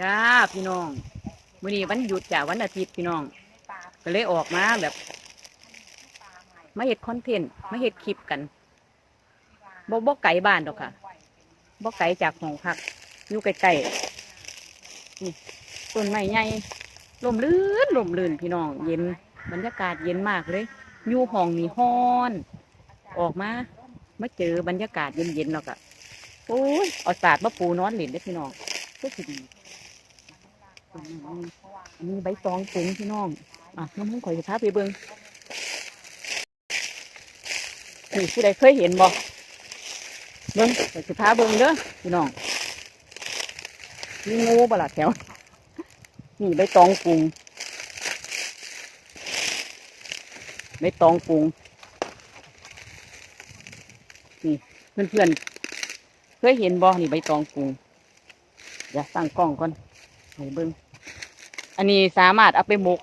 จ้าพี่น้องมื้อนี้วันหยุดจ้าวันอาทิตย์พี่น้อง ก็เลยออกมาแบบมาเฮ็ดคอนเทนต์มาเฮ็ดคลิปกันบ่บ่ไกลบ้านดอกค่ะบ่ไกลจากห้องพักอยู่ใกล้ๆนี่ต้นไม้ใหญ่ลมลื่นลมลื่นพี่น้อง เย็นบรรยากาศเย็นมากเลยอยู่ห้องนี่ฮ้อน ออกมามาเจอบรรยากาศเย็นๆแล้วก็โอ้ยเอาศาสตร์มาปูนอนหลินได้พี่น้องก็สิดี อันนี้ใบตองปุงพี่น้อง อะน้ำมันข่อยสิพาไปเบิ่งนี่ผู้ใดเคยเห็นบ่เบิ่งข่อยสิพาเบิ่งเด้อพี่น้องมีงูบ่ล่ะแถว นี่ใบตองปุงใบตองปุงนี่เพื่อนเพื่อนๆเคยเห็นบ่นี่ใบตองปุงเดี๋ยวตั้งกล้องก่อน ให้เบิ่งอันนี้สามารถเอาไปหมก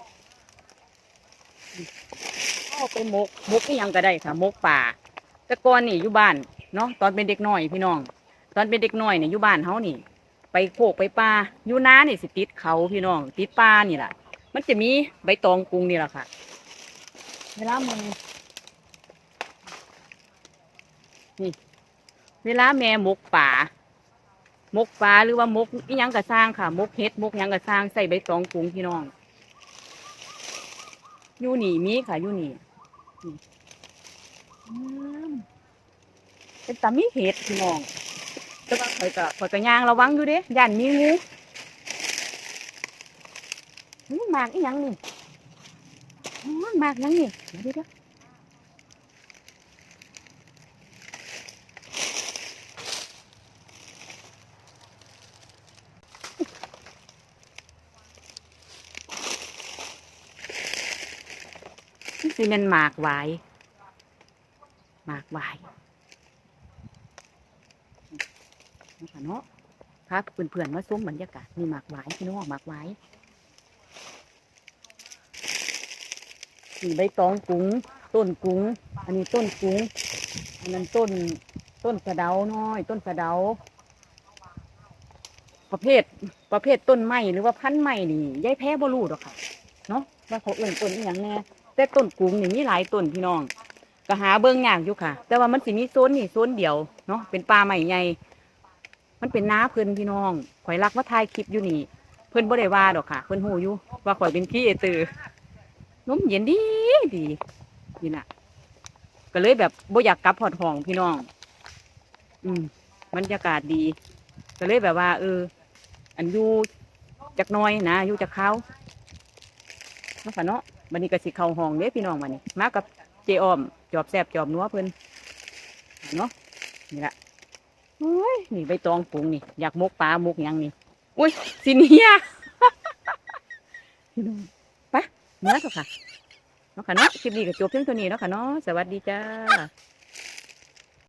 เอาไปหมกหมกนี่ยังก็ได้ค่ะหมกป่าแต่ก่อนนี่อยู่บ้านเนาะตอนเป็นเด็กน้อยพี่น้อง ตอนเป็นเด็กน้อยเนี่ยอยู่บ้านเฮานี่ ไปโคกไปป่าอยู่น้านี่สิติดเขาพี่น้อง ติดป่านี่แหละมันจะมีใบตองกรุงนี่แหละค่ะเวลามันนี่ เวลาแม่หมกป่าห มกป่าหรือว่ามกอีหยังกระสร้างค่ะ มกเห็ดมกหยังกระสร้างใส่ใบตองกรุงพี่น้องอยู่นี่มีค่ะอยู่นี่นี่อืมเป็นตามีเห็ดพี่น้องแต่ว่าข่อยก็ข่อยก็ย่างระวังอยู่เด้ย่านมีงูนี่หมากอีหยังนี่อ๋อหมากหยังนี่เดี๋ยวเดี๋ยวเดี๋ยวนี่ สิเป็นหมากหวายหมากหวายนี่ค่ะเนาะพาเพื่อนๆมาซุ้มบรรยากาศนี่หมากหวายพี่น้องหมากหวายนี่ใบตองกุ้ง ต้นกุ้ง อันนี้ต้นกุ้ง อันนั้นต้นต้นสะเดาน้อย ต้นสะเดา ประเภทประเภทต้นไม้หรือว่าพันธุ์ไม้นี่ยายแพ้บ่รู้ดอกค่ะ เนาะว่าเขาเอื่นต้นอหย่างแน่ แต่ต้นกุ้งนี่มีหลายต้นพี่น้องก็หาเบิ่งยากอยู่ค่ะ แต่ว่ามันสิมีโซนนี่โซนเดียวเนาะเป็นป่าใหม่ใหญ่มันเป็นน้าเพิ่อนพี่น้องข่อยรักว่าถ่ายคลิปอยู่นี่ เพิ่อนบ่ได้ว่าดอกค่ะ เพิ่อนหูอยู่ว่าข่อยเป็นขี้เอตือลมเย็นดีดีนี่น่ะ ก็เลยแบบบ่อยากกลับพอดห้องพี่น้อง อืมบรรยากาศดี ก็เลยแบบว่า เออ อันอยู่จักน้อยนะอยู่จักเขาเนาะค่ะเนาะ วันนี้ก็สิเข้าห้องเด้พี่น้องวันนี้ มากับเจออม จอบแซบจอบนัวเพิ่นเนาะนี่ละโอ้ยนี่ใบตองปรุงนี่ อยากมกปลามกยังนี่อุ้ยสิเนียพี่น้องไปเมื่อเถอะค่ะเนาะค่ะเนาะคลิปนี้ก็จบเพียงเท่านี้เนาะค่ะเนาะสวัสดีจ้า